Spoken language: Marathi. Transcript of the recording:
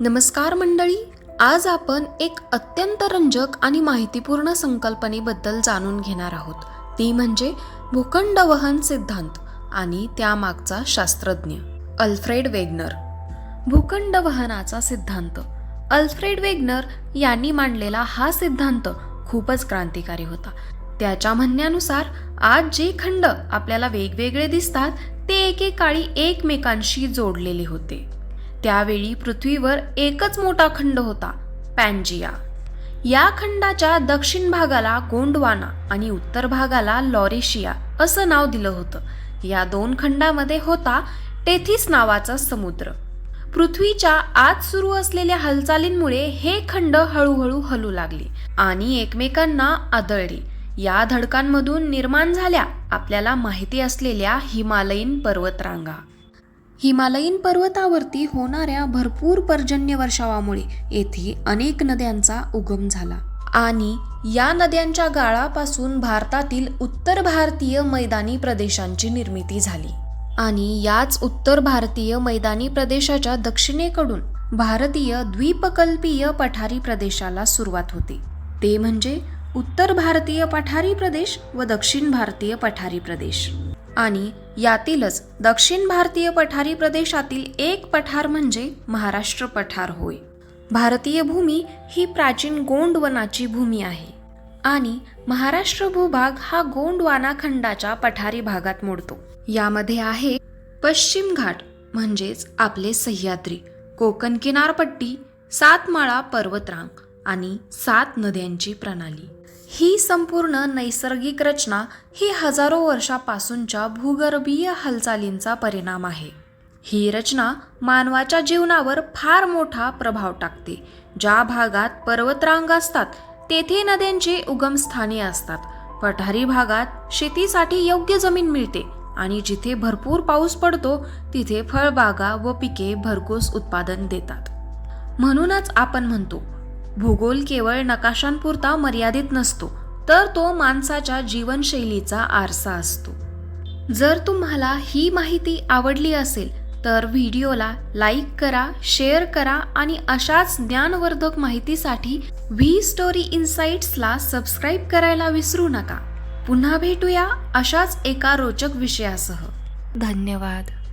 नमस्कार मंडळी आज आपण एक अत्यंत रंजक आणि माहितीपूर्ण संकल्पनेबद्दल जाणून घेणार आहोत. ती म्हणजे भूखंड वहन सिद्धांत आणि त्यामागचा शास्त्रज्ञ अल्फ्रेड वेगनर. भूखंड वहनाचा सिद्धांत. अल्फ्रेड वेगनर यांनी मांडलेला हा सिद्धांत खूपच क्रांतिकारी होता. त्याच्या म्हणण्यानुसार आज जे खंड आपल्याला वेगवेगळे दिसतात ते एकेकाळी एकमेकांशी जोडलेले होते. त्यावेळी पृथ्वीवर एकच मोठा खंड होता पॅन्जिया या खंडाच्या दक्षिण भागाला गोंडवाना आणि उत्तर भागाला लॉरेशिया असं नाव दिलं होतं. या दोन खंडामध्ये होता टेथिस नावाचा समुद्र. पृथ्वीच्या आत सुरू असलेल्या हालचालींमुळे हे खंड हळूहळू हलू लागले आणि एकमेकांना आदळले. या धडकांमधून निर्माण झाल्या आपल्याला माहिती असलेल्या हिमालयीन पर्वतरांगा. हिमालयीन पर्वतावरती होणाऱ्या भरपूर पर्जन्य वर्षावामुळे येथे अनेक नद्यांचा उगम झाला. आणि या नद्यांच्या गाळापासून भारतातील उत्तर भारतीय मैदानी प्रदेशांची निर्मिती झाली. आणि याच उत्तर भारतीय मैदानी प्रदेशाच्या दक्षिणेकडून भारतीय द्वीपकल्पीय पठारी प्रदेशाला सुरुवात होते. ते म्हणजे उत्तर भारतीय पठारी प्रदेश व दक्षिण भारतीय पठारी प्रदेश. आणि यातीलच दक्षिण भारतीय पठारी प्रदेशातील एक पठार म्हणजे महाराष्ट्र पठार होय. भारतीय भूमी ही प्राचीन गोंडवनाची भूमी आहे आणि महाराष्ट्र भूभाग हा गोंडवानाखंडाच्या पठारी भागात मोडतो. यामध्ये आहे पश्चिम घाट म्हणजेच आपले सह्याद्री कोकण किनारपट्टी सातमाळा पर्वतरांग आणि सात नद्यांची प्रणाली. ही संपूर्ण नैसर्गिक रचना ही हजारो वर्षापासूनच्या भूगर्भीय हालचालींचा परिणाम आहे. ही रचना मानवाच्या जीवनावर फार मोठा प्रभाव टाकते. ज्या भागात पर्वतरांग असतात तेथे नद्यांची उगमस्थाने असतात. पठारी भागात शेतीसाठी योग्य जमीन मिळते आणि जिथे भरपूर पाऊस पडतो तिथे फळबागा व पिके भरघोस उत्पादन देतात. म्हणूनच आपण म्हणतो भूगोल केवळ नकाशांपुरता मर्यादित नसतो तर तो माणसाच्या जीवनशैलीचा आरसा असतो. जर तुम्हाला ही माहिती आवडली असेल तर व्हिडिओला लाईक करा शेअर करा आणि अशाच ज्ञानवर्धक माहितीसाठी व्ही स्टोरी इन्साइट्सला सबस्क्राईब करायला विसरू नका. पुन्हा भेटूया अशाच एका रोचक विषयासह. धन्यवाद.